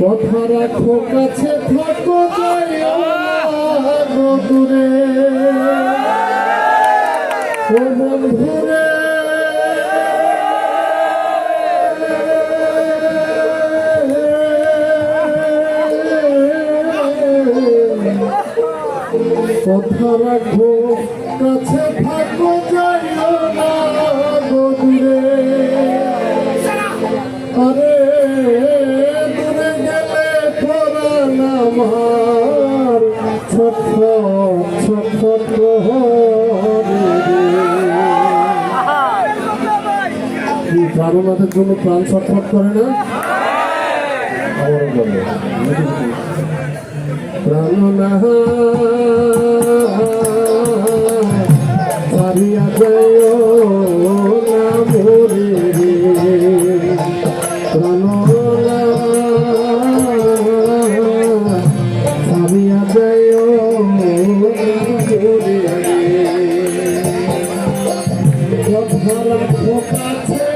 কথা রাখো কাছে থাকো দূরে ও বন্ধুরে। কথা কাছে পরাণ আমার ছোট ছোট কি প্রাণনাথের জন্য প্রাণ ছটফট করে না? প্রাণ বলো কাছে